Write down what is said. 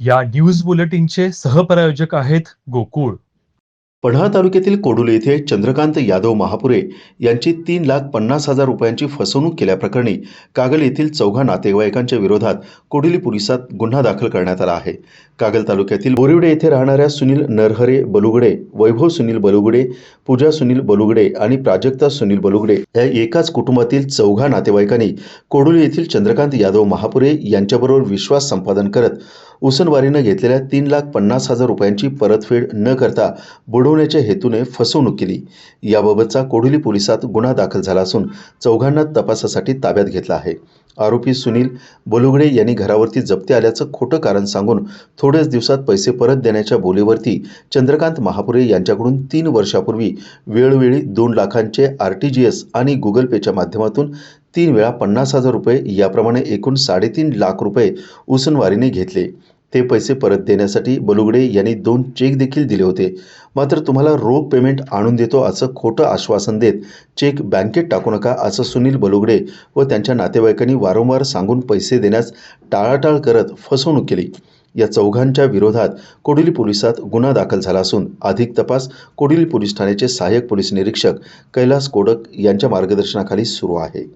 या न्यूज बुलेटिनचे सहप्रायोजक आहेत गोकुळ. पन्हाळा तालुक्यातील कोडुले येथे चंद्रकांत यादव महापुरे यांची तीन लाख पन्नास हजार रुपयांची फसवणूक केल्याप्रकरणी कागल येथील चौघा नातेवाईकांच्या विरोधात कोडुली पोलिसात गुन्हा दाखल करण्यात आला आहे. कागल तालुक्यातील बोरिवडे येथे राहणाऱ्या सुनील नरहरे बलुगडे वैभव सुनील बलुगडे पूजा सुनील बलुगडे आणि प्राजक्ता सुनील बलुगडे या एकाच कुटुंबातील चौघा नातेवाईकांनी कोडुली येथील चंद्रकांत यादव महापुरे यांच्याबरोबर विश्वास संपादन करत उसनवारीनं घेतलेल्या तीन लाख पन्नास हजार रुपयांची परतफेड न करता बुडवण्याच्या हेतूने फसवणूक केली. याबाबतचा कोढोली पोलिसात गुन्हा दाखल झाला असून चौघांना तपासासाठी ताब्यात घेतला आहे. आरोपी सुनील बोलुगडे यांनी घरावरती जप्ती आल्याचं खोटं कारण सांगून थोड्याच दिवसात पैसे परत देण्याच्या बोलीवरती चंद्रकांत महापुरे यांच्याकडून तीन वर्षापूर्वी वेळोवेळी दोन लाखांचे आर टी जी एस आणि गुगल पेच्या माध्यमातून तीन वेळा पन्नास हजार रुपये याप्रमाणे एकूण साडेतीन लाख रुपये उसनवारीने घेतले. ते पैसे परत देण्यासाठी बलुगडे यांनी दोन चेक देखील दिले होते. मात्र तुम्हाला रोख पेमेंट आणून देतो असं खोटं आश्वासन देत चेक बँकेत टाकू नका असं सुनील बलुगडे व त्यांच्या नातेवाईकांनी वारंवार सांगून पैसे देण्यास टाळाटाळ करत फसवणूक केली. या चौघांच्या विरोधात कोडिली पोलिसात गुन्हा दाखल झाला असून अधिक तपास कोडिली पोलीस ठाण्याचे सहाय्यक पोलीस निरीक्षक कैलास कोडक यांच्या मार्गदर्शनाखाली सुरू आहे.